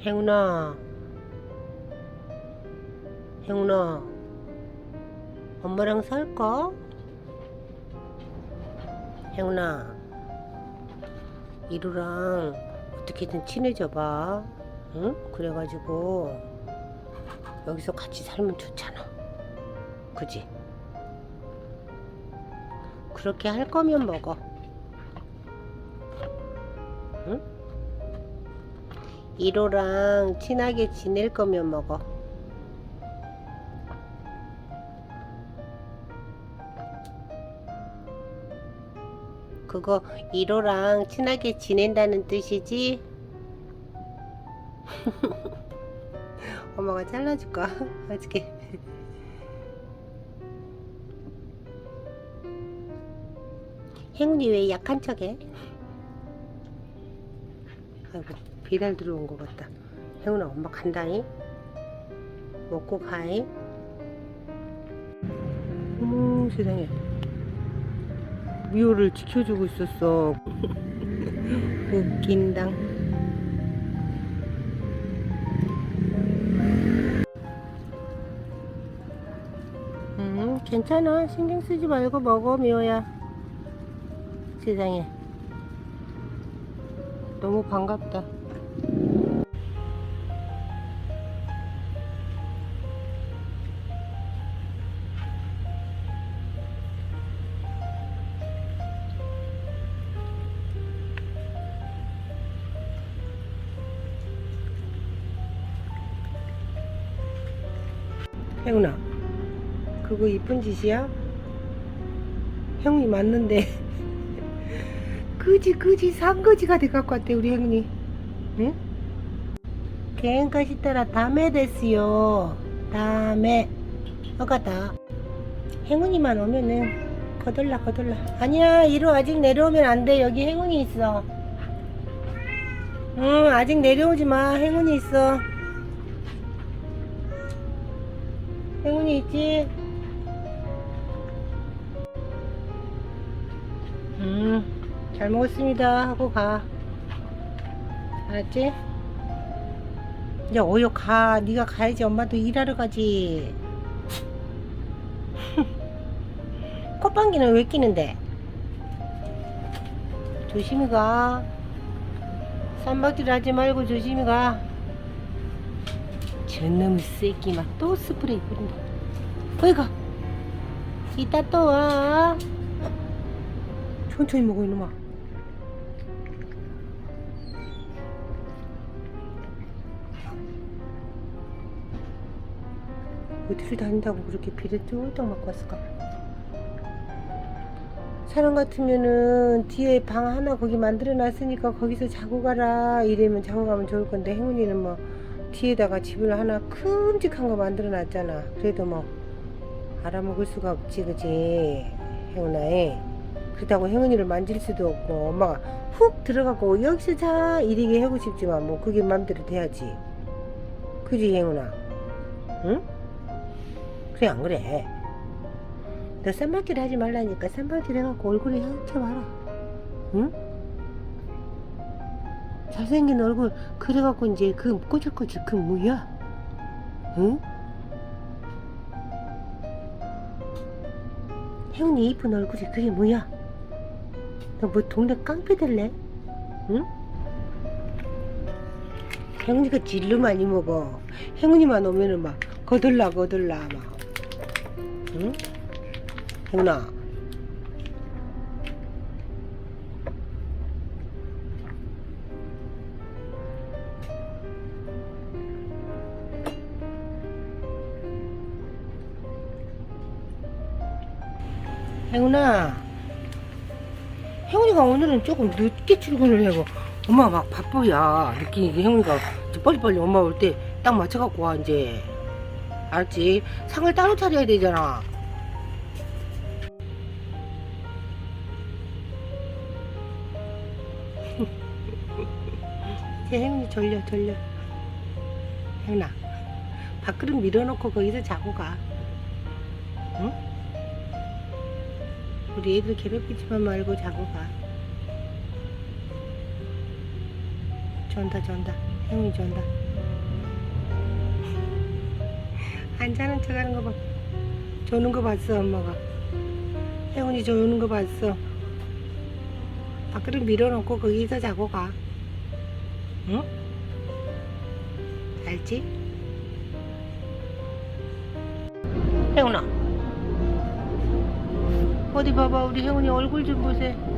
행운아. 행운아. 엄마랑 살까? 행운아. 이루랑 어떻게든 친해져 봐. 응? 그래가지고 여기서 같이 살면 좋잖아. 그지? 그렇게 할 거면 먹어. 1호랑 친하게 지낼 거면 먹어. 그거 1호랑 친하게 지낸다는 뜻이지? 엄마가 잘라줄까? 어떻게? 행리 왜 약한 척해? 아이고. 배달 들어온 것 같다. 행운아 엄마 간다잉. 먹고 가잉. 어머 세상에. 미호를 지켜주고 있었어. 웃긴당. 음, 괜찮아. 신경 쓰지 말고 먹어, 미호야. 세상에. 너무 반갑다. 이쁜 짓이야? 형이 맞는데. 그지 그지 산거지가 돼 갖고 왔대 우리 형님 응? 개인까지 따라 다음에 됐어요. 다음에. 어가다. 행운이만 오면은 거들라 거들라 아니야 이로 아직 내려오면 안 돼. 여기 행운이 있어. 응 아직 내려오지 마. 행운이 있어. 행운이 있지 음, 잘 먹었습니다 하고 가. 알았지? 이제 어여 가. 네가 가야지. 엄마도 일하러 가지. 콧방귀는 왜 끼는데? 조심히 가. 쌈박질 하지 말고 조심히 가. 저놈의 새끼 막 또 스프레이 뿌린다. 거기 가. 이따 또 와. 천천히 먹어 이놈아. 어디를 다닌다고 그렇게 비를 쫄딱 맞고 왔을까? 사람 같으면은 뒤에 방 하나 거기 만들어 놨으니까 거기서 자고 가라. 이러면 자고 가면 좋을 건데 행운이는 뭐 뒤에다가 집을 하나 큼직한 거 만들어 놨잖아. 그래도 뭐 알아먹을 수가 없지 그지? 행운아에 그렇다고 행운이를 만질 수도 없고 엄마가 훅 들어가고 여기서 자 이리게 하고 싶지만 뭐 그게 맘대로 돼야지 그지 행운아 응? 그래 안 그래 너 쌈박질 하지 말라니까 쌈박질 해갖고 얼굴에 향쳐봐라 응? 잘생긴 얼굴 그래갖고 이제 그 꼬질꼬질 그 뭐야 응? 행운이 이쁜 얼굴이 그게 뭐야 너 뭐 동네 깡패 될래? 응? 행운이가 질로 많이 먹어. 행운이만 오면은 막 거들라 거들라 막. 응? 행운아. 행운아. 행운이가 오늘은 조금 늦게 출근을 해고 엄마 막 바쁘야. 늦게 이게 이제 빨리빨리 엄마 올 때 딱 맞춰갖고 와 이제. 알았지? 상을 따로 차려야 되잖아. 행운이 졸려 졸려. 행운아 밥그릇 밀어놓고 거기서 자고 가. 응? 우리 애들 괴롭히지만 말고 자고 가. 전다 전다. 형이 전다. 안 자는 척 하는 거봐. 조는 거 봤어 엄마가. 혜원이 조는 거 봤어. 밖으로 밀어놓고 거기서 자고 가. 응? 알지? 혜원아. 어디 봐봐 우리 혜원이 얼굴 좀 보세요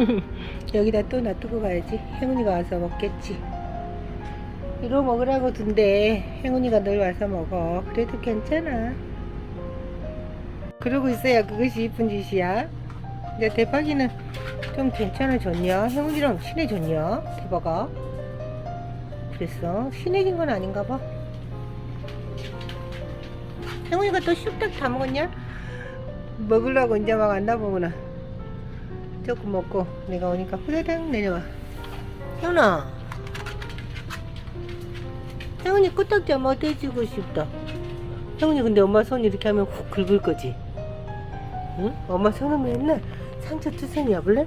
여기다 또 놔두고 가야지. 행운이가 와서 먹겠지. 이거 먹으라고 둔데 행운이가 늘 와서 먹어. 그래도 괜찮아. 그러고 있어야 그것이 이쁜 짓이야. 근데 대박이는 좀 괜찮아졌냐? 행운이랑 친해졌냐? 대박아. 그랬어? 친해진 건 아닌가 봐. 행운이가 또 쑥딱 다 먹었냐? 먹으려고 이제 막 안나 보구나. 조금 먹고 내가 오니까 후다닥 내려와. 혜원아. 혜원이 코딱지 한번 떼주고 싶다. 혜원이 근데 엄마 손 이렇게 하면 훅 긁을 거지. 응? 엄마 손은 맨날 상처 투성이야 볼래?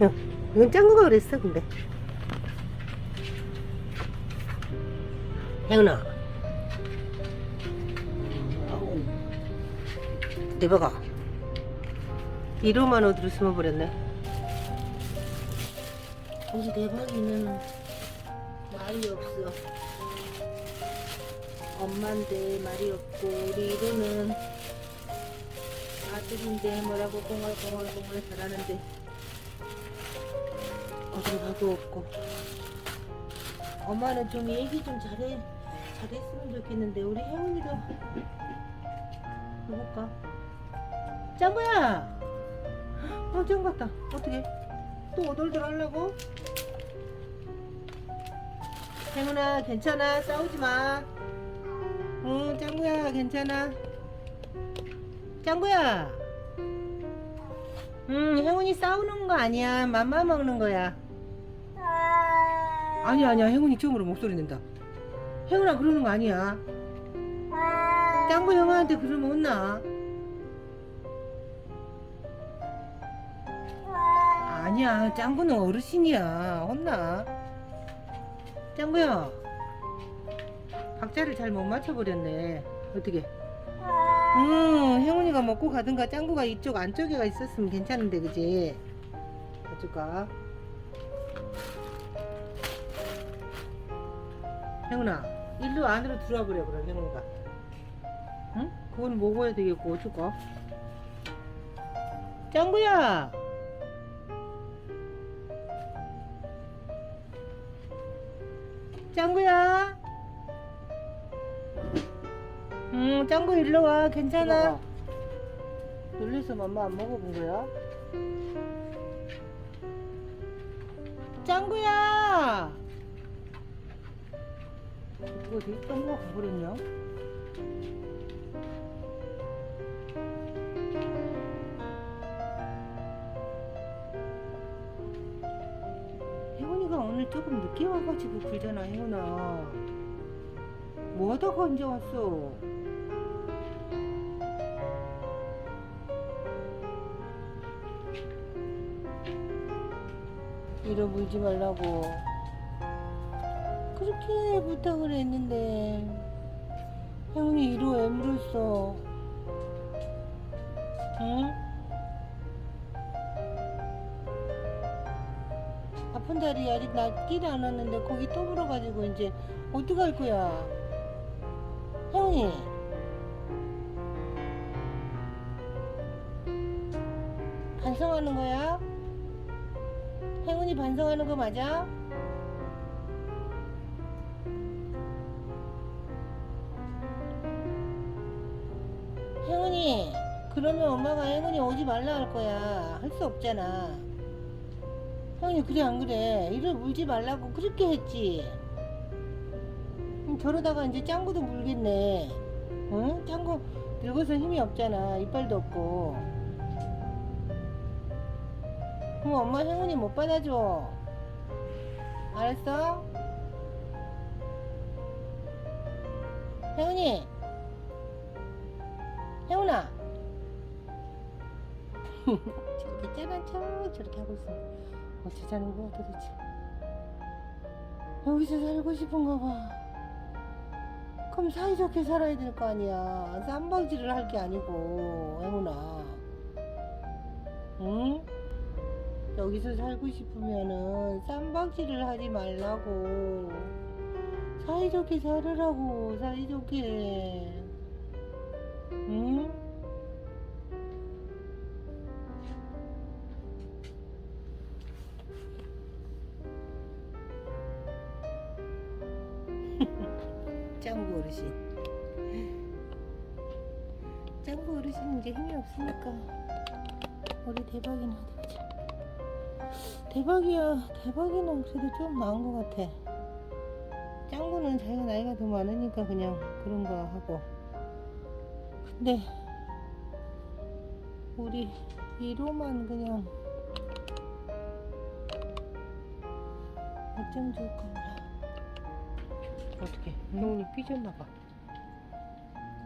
응. 이건 짱구가 그랬어 근데. 혜원아. 대박아. 이로만 어디로 숨어버렸네. 우리 대박이는 말이 없어. 엄마인데 말이 없고 우리 이로는 아들인데 뭐라고 공얼공얼공얼 잘하는데 어디로 가도 없고 엄마는 좀 얘기 좀 잘해 잘했으면 좋겠는데 우리 혜원이도 누굴까? 짱구야! 어, 짱 같다. 어떻게? 또 오돌돌 하려고? 행운아, 괜찮아. 싸우지 마. 응, 짱구야, 괜찮아. 짱구야. 응, 행운이 싸우는 거 아니야. 맘마 먹는 거야. 아니야, 아니야. 행운이 처음으로 목소리 낸다. 행운아, 그러는 거 아니야. 짱구 형아한테 그러면 혼나. 아니야, 짱구는 어르신이야. 혼나. 짱구야. 박자를 잘 못 맞춰버렸네. 어떻게? 음, 혜원이가 먹고 가든가 짱구가 이쪽 안쪽에가 있었으면 괜찮은데, 그지? 어쩔까? 혜원아, 일로 안으로 들어와 버려, 그럼 혜원이가. 응? 그건 먹어야 되겠고, 어쩔까? 짱구야! 짱구야. 음, 짱구 일로 와. 괜찮아. 놀래서 맘마 안 먹어본 거야? 짱구야. 이거 어디 짱구가 가버렸냐? 조금 늦게 와가지고 그러잖아 혜원아. 뭐 하다가 언제 왔어? 이러 물지 말라고. 그렇게 부탁을 했는데 혜원이 이로 왜 물었어 아직 낫질 않았는데 거기 또 물어가지고 이제 어떡할 거야? 형이. 반성하는 거야? 행운이 반성하는 거 맞아? 행운이. 그러면 엄마가 행운이 오지 말라 할 거야. 할 수 없잖아 형이 그래 안 그래. 이를 물지 말라고 그렇게 했지. 음, 저러다가 이제 짱구도 물겠네. 응? 짱구 늙어서 힘이 없잖아. 이빨도 없고. 그럼 엄마 행운이 못 받아줘. 알았어? 행운이. 행운아. 저렇게 짠한 척 저렇게 하고 있어 어쩌자는 거야 도대체 여기서 살고 싶은가 봐. 그럼 사이좋게 살아야 될 거 아니야. 쌈박질을 할 게 아니고 행운아. 응? 여기서 살고 싶으면은 쌈박질을 하지 말라고. 사이좋게 살으라고 사이좋게. 응? 어르신. 짱구 어르신 이제 힘이 없으니까 우리 대박이나 어디 보자 대박이야. 대박이는 그래도 좀 나은 것 같아. 짱구는 자기가 나이가 더 많으니까 그냥 그런 거 하고. 근데 우리 이로만 그냥 어쩜 좋을까? 몰라 어떻게 형이 삐졌나봐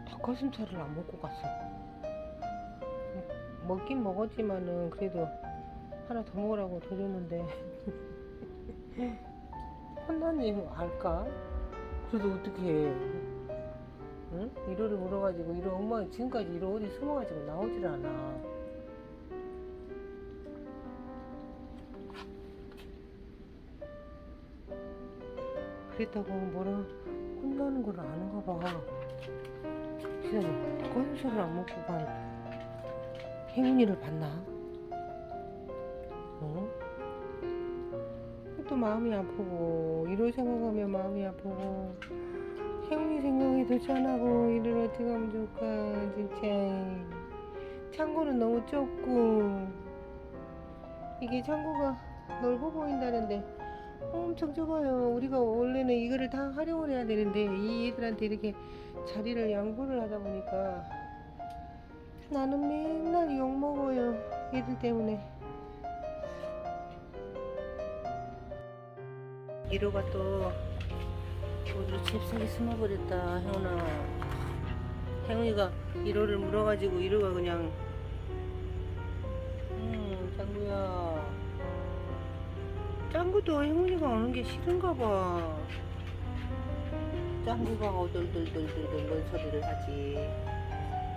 닭가슴살을 안 먹고 갔어 먹긴 먹었지만은 그래도 하나 더 먹으라고 더 줬는데 혼나님 알까? 그래도 어떻게 해? 응? 1호를 물어가지고 1호 엄마 지금까지 1호 어디 숨어가지고 나오질 않아 그랬다고 뭐라 혼나는 걸 아는가 봐 진짜 닭가슴살을 안 먹고 간 행운이를 봤나? 어? 또 마음이 아프고 이럴 생각하면 마음이 아프고 행운이 생각이 더 짠하고 이를 어떻게 하면 좋을까 진짜 창고는 너무 좁고 이게 창고가 넓어 보인다는데 엄청 좁아요. 우리가 원래는 이거를 다 활용을 해야 되는데 이 애들한테 이렇게 자리를 양보를 하다 보니까 나는 맨날 욕먹어요 얘들 때문에. 1호가 또 어디로 잽싸게 숨어버렸다 행운아. 행운이가 1호를 물어가지고 1호가 그냥 음 짱구야 짱구도 행운이가 오는 게 싫은가 봐 짱구가 오돌돌돌돌돌 뭔 소리를 하지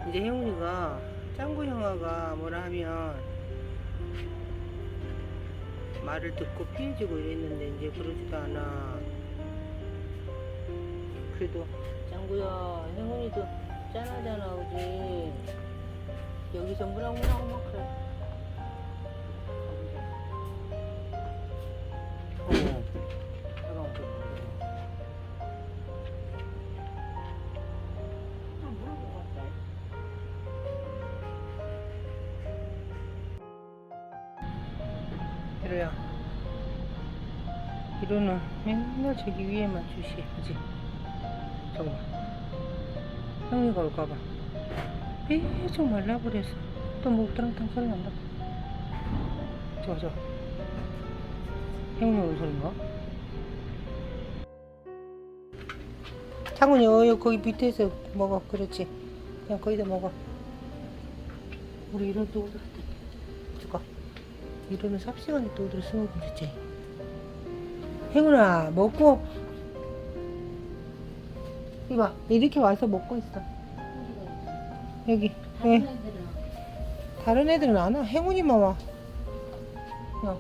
이제 행운이가 짱구 형아가 뭐라 하면 말을 듣고 피해지고 이랬는데 이제 그러지도 않아. 그래도 짱구야 행운이도 짠하잖아 그지? 여기서 무랑무랑 막 그래. 이로는 맨날 저기 위에만 주시해 그지. 정말. 형이가 올까봐. 계속 말라버려서 또 목드랑탕 소리 난다. 저거 저 형이 오는 소린가? 창훈이 어 거기 밑에서 먹어. 그렇지. 그냥 거기다 먹어. 우리 이런 또 오더라. 줄까? 이러는 삽시간에 또 어디로 숨어버렸지 행운아 먹고 이봐 이렇게 와서 먹고 있어 여기 예. 다른 애들은 안 와. 행운이만 와 야.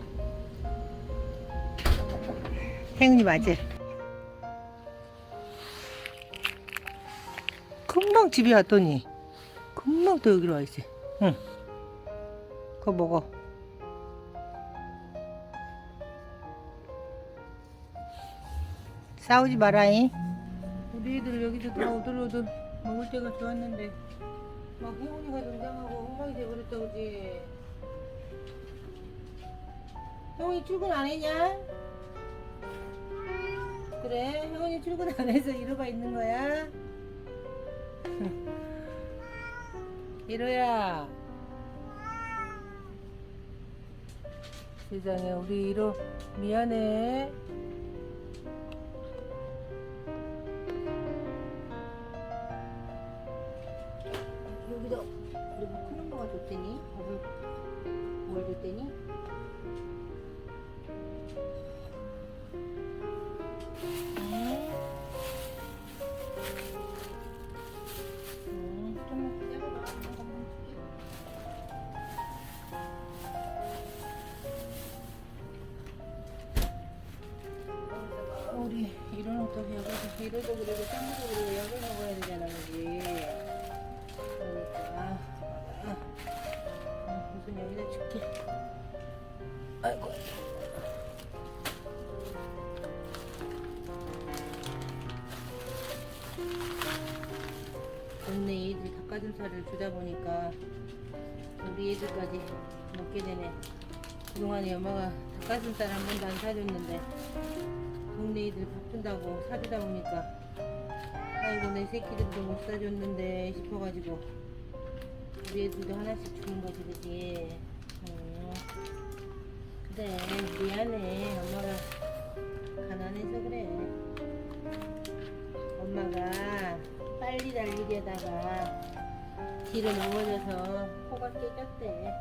행운이 맞지? 금방 집에 왔더니 금방 또 여기로 와 있어 응 그거 먹어 싸우지 마라잉. 우리 애들 여기서 다 오들오들 먹을 때가 좋았는데 막 혜원이가 등장하고 엉망이 돼버렸다 그지? 혜원이 출근 안 했냐? 그래 혜원이 출근 안 해서 이러가 있는 거야? 이로야 세상에 우리 이로 미안해 그 동네 애들 닭가슴살을 주다 보니까 우리 애들까지 먹게 되네. 그동안에 엄마가 닭가슴살 한 번도 안 사줬는데 동네 애들 밥 준다고 사주다 보니까 아이고 내 새끼들도 못 사줬는데 싶어가지고 우리 애들도 하나씩 주는 거지 그지? 음. 그래 미안해. 엄마가 가난해서 그래. 엄마가 빨리 달리려다가 뒤로 넘어져서 코가 깨졌대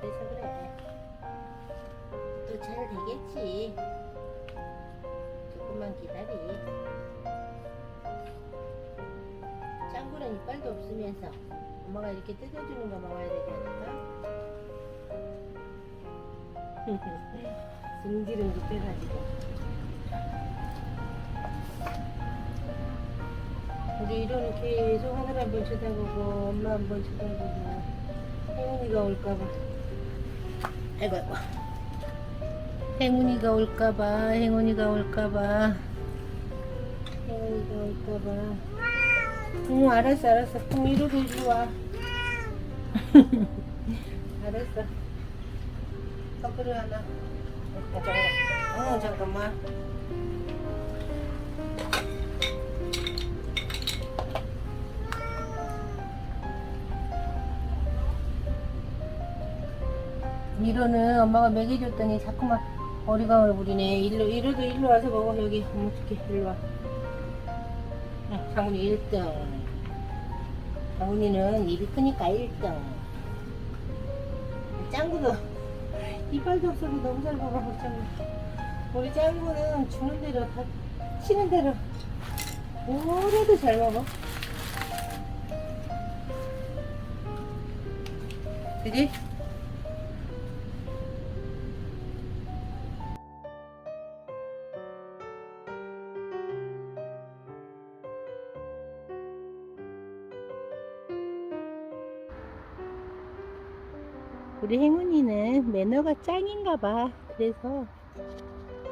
그래서 그래 또 잘 되겠지 조금만 기다리. 짱구는 이빨도 없으면서 엄마가 이렇게 뜯어주는 거 먹어야 되지 않을까? 승질은 급해가지고. 우리 이로는 계속 하늘 한번 쳐다보고 엄마 한번 쳐다보고 혜은이가 올까봐. 아이고 아이고. 행운이가 올까봐, 행운이가 올까봐, 행운이가 올까봐. 응, 알았어, 알았어. 그럼 이리로 이리 와. 알았어. 거꾸로 하나. 아, 잠깐만. 어, 잠깐만. 이로는 엄마가 먹여줬더니 자꾸만 어리광을 부리네. 일로, 이로도 일로 와서 먹어. 여기. 어머, 어떡해. 일로 와. 응, 장훈이 1등. 장훈이는 입이 크니까 1등. 짱구도 이빨도 없어도 너무 잘 먹어, 짱구. 우리 짱구는 주는 대로 다 치는 대로 뭐라도 잘 먹어. 그지? 우리 행운이는 매너가 짱인가 봐. 그래서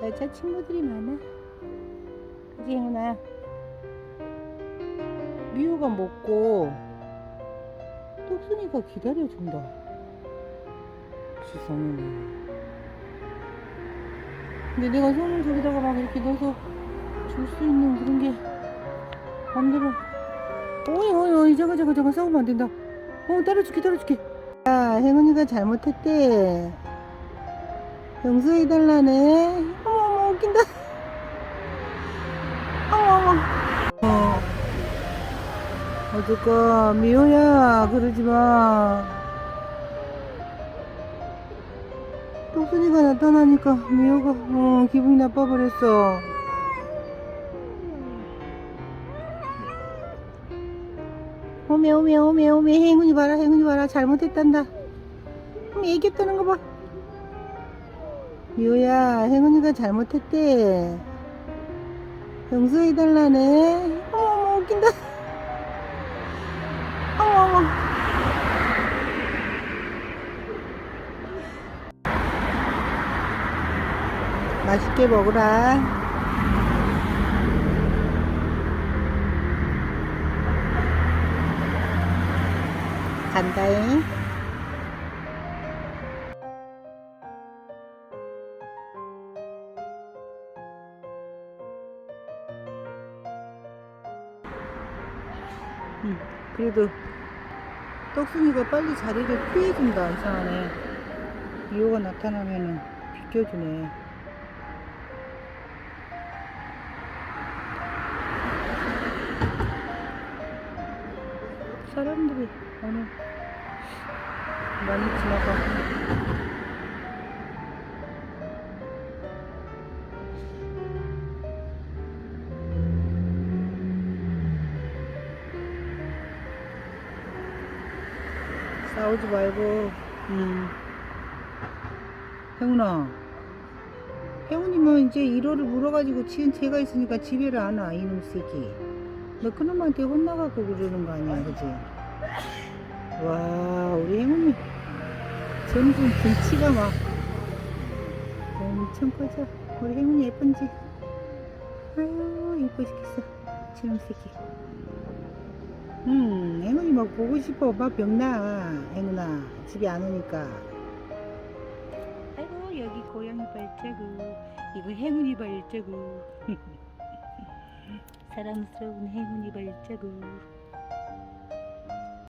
여자 친구들이 많아. 그지 행운아? 미호가 먹고 똑순이가 기다려준다. 지성이네. 근데 내가 손을 저기다가 막 이렇게 넣어서 줄 수 있는 그런 게 맘대로. 어이 어이 어이 잠깐 잠깐 잠깐 싸우면 안 된다. 어 따라줄게 따라줄게. 야, 행운이가 잘못했대. 용서해달라네. 어머, 어머, 웃긴다. 어머, 어머. 어. 어떡하, 미호야, 그러지 마. 똑순이가 나타나니까 미호가, 어, 기분이 나빠버렸어. 오메 오메 오메 오메 행운이 봐라 행운이 봐라 잘못했단다 그럼 얘기했다는 거봐. 미호야 행운이가 잘못했대. 용서해달라네. 어머 어머 웃긴다. 어머 어머. 맛있게 먹으라. 간다잉. 응, 그래도 떡순이가 빨리 자리를 피해준다 이상하네 미호가 나타나면은 비켜주네. 사람들이 오늘 많이 지나가 싸우지 말고 음. 행운아. 행운이면 이제 1호를 물어가지고 지은 죄가 있으니까 집에를 안 와, 이놈 새끼. 너 그놈한테 혼나갖고 그러는 거 아니야, 그지? 와, 우리 행운이. 전부 등치가 막 엄청 커져. 우리 행운이 예쁜지? 아유, 이뻐 죽겠어. 저놈 새끼. 음, 행운이 막 보고 싶어. 막 병나. 행운아. 집에 안 오니까. 아이고, 여기 고양이 발자국. 이거 행운이 발자국. 사랑스러운 행운이 발자국.